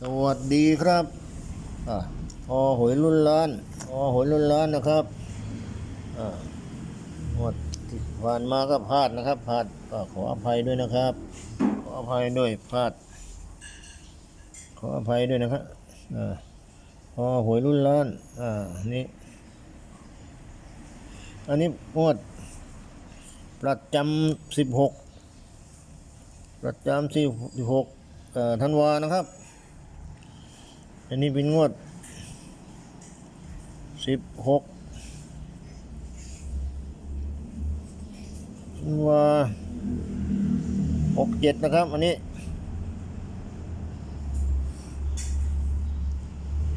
สวัสดีครับอ่าพอหวยรุ่นล้านพอหวยรุ่นล้านนะครับอ่าหมดที่ผ่านมาก็พลาดนะครับพลาดก็ขออภัยด้วยนะครับ ขออภัยด้วยพลาด ขออภัยด้วยนะครับอ่าพอหวยรุ่นล้านอ่านี่อันนี้งวด ประจำสิบหกประจำสิบหกธันวานะครับ อันนี้เป็นงวดสิบหกธันวาหกเจ็ดนะครับ อันนี้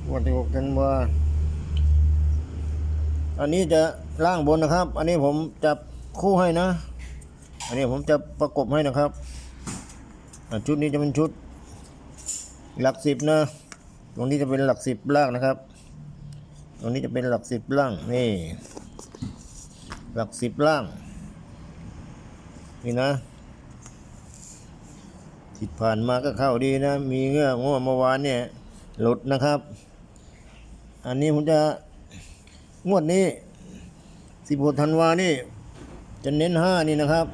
งวดที่หกธันวาอันนี้จะล่างบนนะครับ อันนี้ผมจับคู่ให้นะ อันนี้ผมจะประกบให้นะครับ ชุดนี้จะเป็นชุด หลักสิบนะ ตรงนี้จะเป็นหลักสิบล่างนะครับ ตรงนี้จะเป็นหลักสิบล่างนี่ หลักสิบล่าง นี่นะที่ผ่านมาก็เข้าดีนะ มีเงื่อง่วเมื่อวานเนี่ยหลุดนะครับ อันนี้ผมจะงวดนี้สิบหกธันวานี่ จะเน้นห้านี่นะครับ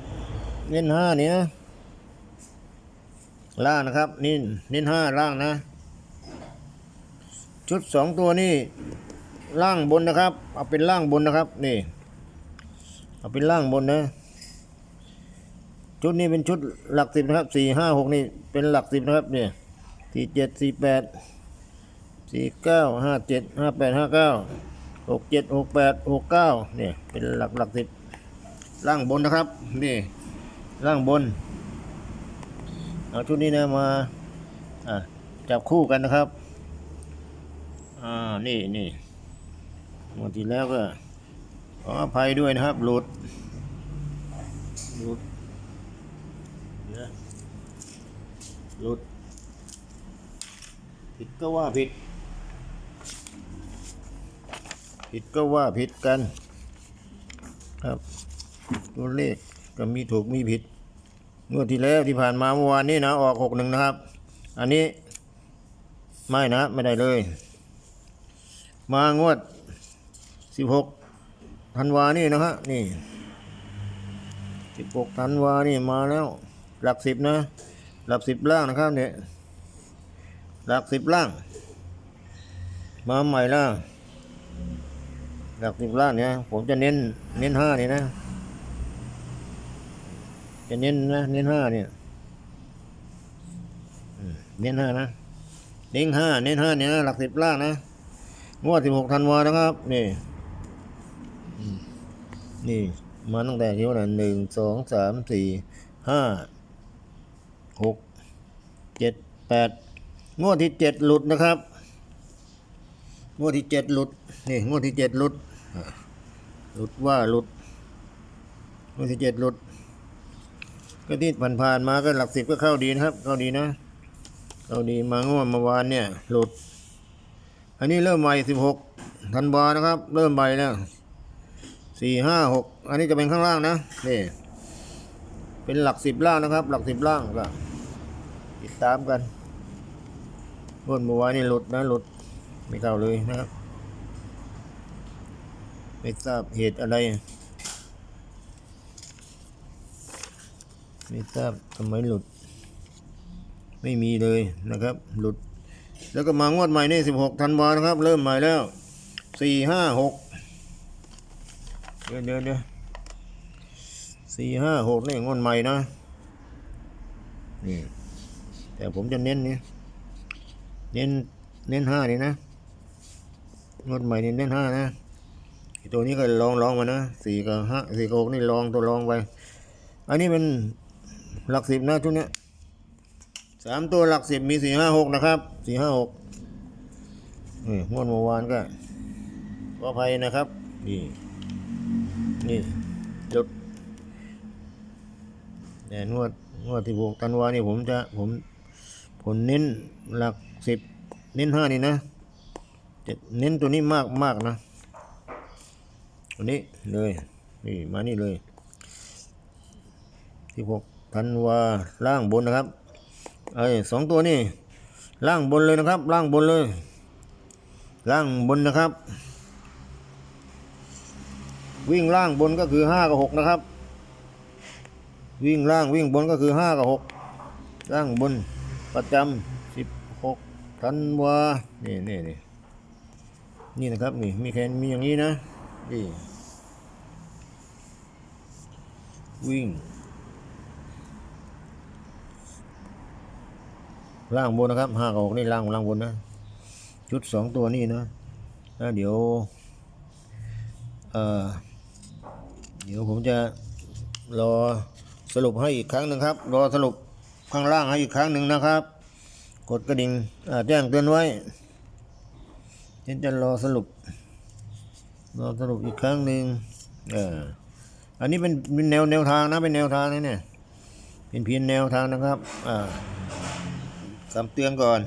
เน้นห้านี่นะล่างนะครับ นี่เน้นห้าล่างนะ ชุดสองตัวนี่ล่างบนนะครับ เอาเป็นล่างบนนะครับนี่ เอาเป็นล่างบนนะ ชุดนี้เป็นชุดหลักสิบนะครับสี่ห้าหกนี่เป็นหลักสิบนะครับเนี่ยสี่เจ็ดสี่แปดสี่เก้าห้าเจ็ดห้าแปดห้าเก้าหกเจ็ดหกแปดหกเก้าเนี่ยเป็นหลักหลักสิบล่างบนนะครับนี่ล่างบนเอาชุดนี้นะมาะจับคู่กันนะครับ อ่า นี่นี่หมดที่แล้วก็ขออภัยด้วยนะครับ หลุด หลุดเดี๋ยวหลุด ผิดก็ว่าผิด ผิดก็ว่าผิดกัน ครับ ตัวเลขก็มีถูกมีผิดงวดที่แล้วที่ผ่านมาเมื่อวานนี้นะ ออกหกหนึ่งนะครับ อันนี้ไม่นะ ไม่ได้เลย มางวดสิบหกธันวานี่นะฮะนี่สิบหกธันวานี่มาแล้ว หลักสิบนะ หลักสิบล่างนะครับเนี่ยหลักสิบล่าง มาใหม่ล่างหลักสิบล่างเนี่ยผมจะเน้นเน้นห้านี่นะ จะเน้นนะเน้นห้าเนี่ยเน้นห้านะเน้นห้าเน้นห้าเนี่ยหลักสิบล่างนะ งวดสิบหกธันวานะครับ นี่ นี่มาตั้งแต่ที่ว่าหนึ่งสองสามสี่ห้าหกเจ็ดแปดงวดที่เจ็ดหลุดนะครับ งวดที่เจ็ดหลุด นี่ งวดที่เจ็ดหลุด หลุดว่าหลุด งวดที่เจ็ดหลุด ก็ที่ผ่านๆมาก็หลักสิบก็เข้าดีนะครับ เข้าดีนะ เข้าดีมางวดเมื่อวานเนี่ย หลุด อันนี้เริ่มใหม่สิบหกธันวานะครับ เริ่มใหม่แล้วสี่ห้าหกอันนี้จะเป็นข้างล่างนะนี่เป็นหลักสิบล่างนะครับ หลักสิบล่างก็ติดตามกันงวดเมื่อวนนี่หลุดนะหลุดไม่เข้าเลยนะครับ ไม่ทราบเหตุอะไร ไม่ทราบทำไมหลุด ไม่มีเลยนะครับ หลุด แล้วก็มางวดใหม่นี่สิบหกธันวานะครับ เริ่มใหม่แล้วสี่ห้าหกเดี๋ยวเดี๋ยวเดี๋ยวสี่ห้าหกนี่งวดใหม่นะนี่แต่ผมจะเน้นนี่เน้นเน้นห้านี่นะงวดใหม่นี่เน้นห้านะตัวนี้ก็ลองลองมานะสี่กับห้าสี่กับหกนี่ลองตัวลองไป อันนี้เป็นหลักสิบนะชุดเนี้ย สามตัวหลักสิบมีสี่ห้าหกนะครับสี่ห้าหกนี่งวดเมื่อวานก็ขออภัยนะครับ นี่ นี่จุดแต่งวดงวดที่หกธันวานี่ผมจะผมผมเน้นหลักสิบเน้นห้านี่นะจะเน้นตัวนี้มากมากนะตัวนี้เลยนี่มานี่เลยที่หกธันวาล่างบนนะครับ เอ้ยสองตัวนี่ล่างบนเลยนะครับ ล่างบนเลย ล่างบนนะครับ วิ่งล่างบนก็คือห้ากับหกนะครับ วิ่งล่างวิ่งบนก็คือห้ากับหกล่างบนประจำสิบหกธันวานี่นี่นี่นี่นะครับนี่มีแค่มีอย่างนี้นะนี่วิ่ง ล่างบนนะครับห้ากับหกนี่ล่างล่างบนนะชุดสองตัวนี่นะแล้วเดี๋ยวเอ่อเดี๋ยวผมจะรอสรุปให้อีกครั้งหนึ่งครับ รอสรุปข้างล่างให้อีกครั้งหนึ่งนะครับ กดกระดิ่งแจ้งเตือนไว้ฉันจะรอสรุป รอสรุปอีกครั้งหนึ่งเอออันนี้เป็นเป็นแนวแนวทางนะเป็นแนวทางนะเนี่ยเป็นเพียงแนวทางนะครับอ่า คำเตือนก่อน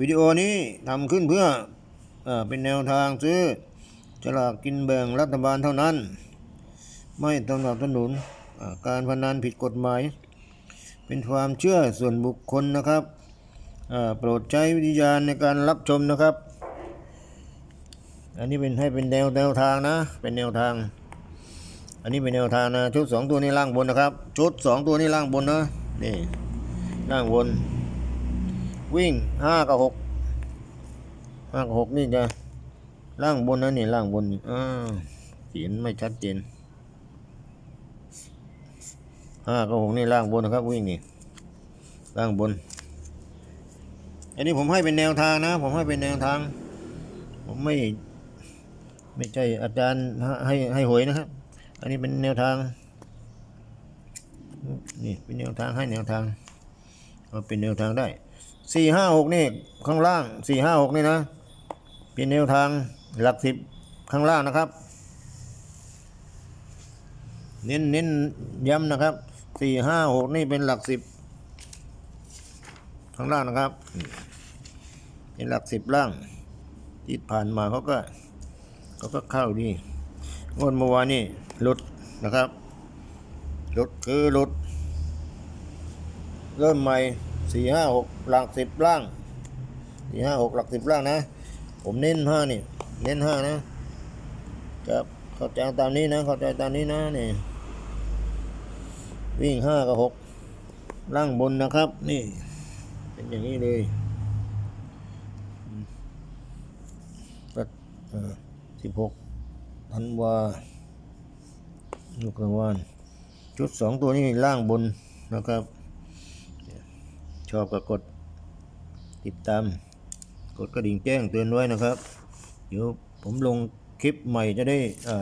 วิดีโอนี้ทำขึ้นเพื่อเอเป็นแนวทางซื้อฉลากกินแบ่งรัฐบาลเท่านั้น ไม่สนับสนุนการพนันผิดกฎหมาย เป็นความเชื่อส่วนบุคคลนะครับโปรดใช้วิทยาณในการรับชมนะครับ อันนี้เป็นให้เป็นแนวแนวทางนะ เป็นแนวทาง อันนี้เป็นแนวทางนะ ชุดสองตัวนี้ล่างบนนะครับ ชุดสองตัวนี้ล่างบนนะ นี่ล่างบน วิ่งห้ากับหกห้ากับหกนี่จะล่างบนนะนี่ล่างบนนี่อ่าเขียนไม่ชัดเจนห้ากับหกนี่ล่างบนนะครับวิ่งนี่ล่างบน อันนี้ผมให้เป็นแนวทางนะ ผมให้เป็นแนวทาง ผมไม่ไม่ใช่อาจารย์ให้ให้หวยนะครับ อันนี้เป็นแนวทาง นี่เป็นแนวทางให้แนวทางเอาเป็นแนวทางได้ สี่ห้าหกนี่ข้างล่างสี่ห้าหกนี่นะเป็นแนวทางหลักสิบข้างล่างนะครับ เน้นเน้นย้ำนะครับสี่ห้าหกนี่เป็นหลักสิบข้างล่างนะครับ เป็นหลักสิบล่าง ที่ผ่านมาเขาก็เขาก็เข้าดีงวดเมื่อวานนี่ลดนะครับลดคือลดเริ่มใหม่ สี่ห้าหกหลักสิบล่างสี่ห้าหกหลักสิบล่างนะ ผมเน้นห้านี่ เน้นห้านะครับเข้าใจตามนี้นะ เข้าใจตามนี้นะนี่ วิ่งห้ากับหกล่างบนนะครับ นี่ เป็นอย่างนี้เลยสิบหกธันวาลูกกลางวัน ชุดสองตัวนี้ล่างบนนะครับ ชอบก็กดติดตาม กดกระดิ่งแจ้งเตือนไว้นะครับ เดี๋ยวผมลงคลิปใหม่จะได้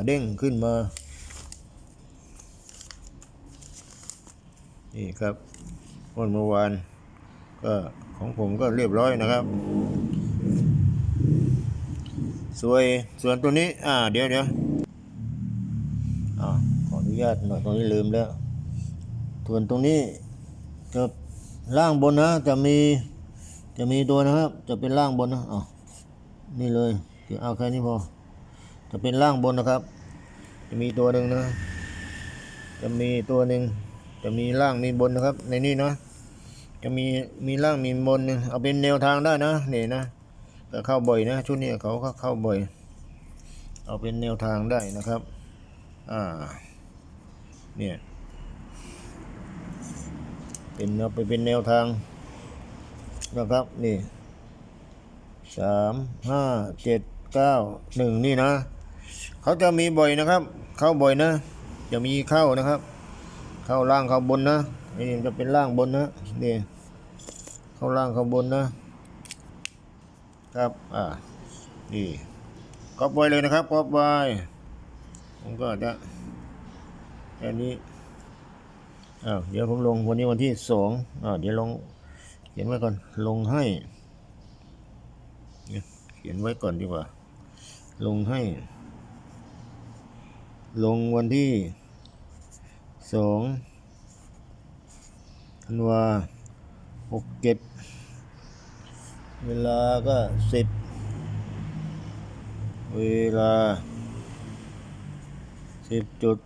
เด้งขึ้นมา นี่ครับวันเมื่อวานก็ของผมก็เรียบร้อยนะครับสวยส่วนตัวนี้ อ่า เดี๋ยวเดี๋ยวอ่าขออนุญาตหน่อยตรงนี้ลืมแล้วส่วนตรงนี้จะ ล่างบนนะจะมีจะมีตัวนะครับ จะเป็นล่างบนนะอ๋อนี่เลยเดี๋ยวเอาแค่นี้พอ จะเป็นล่างบนนะครับ จะมีตัวหนึ่งนะ จะมีตัวหนึ่งจะมีล่างมีบนนะครับ ในนี้นะ จะมีมีล่างมีบนหนึ่งเอาเป็นแนวทางได้นะนี่นะก็เข้าบ่อยนะชุดนี้เขาก็เข้าบ่อย เอาเป็นแนวทางได้นะครับ อ่า เนี่ย เป็นเอาไปเป็นแนวทางนะครับนี่สามห้าเจ็ดเก้าหนึ่งนี่นะ เขาจะมีบ่อยนะครับ เข้าบ่อยนะ จะมีเข้านะครับ เข้าล่างเข้าบนนะนี่จะเป็นล่างบนนะนี่เข้าล่างเข้าบนนะครับอ่านี่ก๊อปไว้เลยนะครับก๊อปไว้ผมก็จะแค่นี้ อ้าวเดี๋ยวผมลงวันนี้วันที่สองอ้าวเดี๋ยวลงเขียนไว้ก่อนลงให้เขียนไว้ก่อนดีกว่า ลงให้ ลงวันที่สองธันวาหกเจ็ดเวลาก็สิบเวลาสิบจุด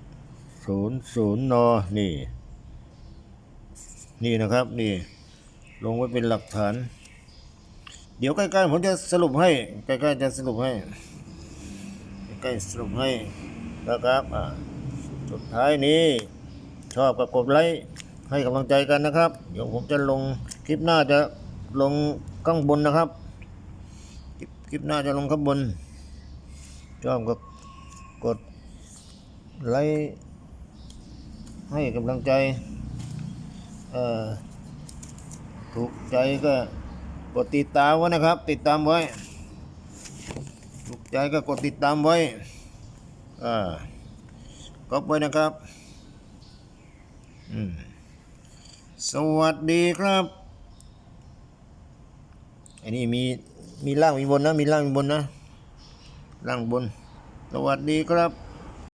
ศูนย์ศูนย์นนี่ นี่นะครับนี่ลงไว้เป็นหลักฐาน เดี๋ยวใกล้ๆผมจะสรุปให้ใกล้ๆจะสรุปให้ใกล้ๆสรุปให้นะครับสุดท้ายนี้ชอบก็กดไลค์ให้กำลังใจกันนะครับ เดี๋ยวผมจะลงคลิปหน้าจะลงข้างบนนะครับ คลิปคลิปหน้าจะลงข้างบนชอบก็กดไลค์ให้กำลังใจ ถูกใจก็กดติดตามไว้นะครับ ติดตามไว้ ถูกใจก็กดติดตามไว้อ่าก็ไว้นะครับสวัสดีครับ อันนี้มีมีล่างมีบนนะ มีล่างมีบนนะ ล่างบน สวัสดีครับ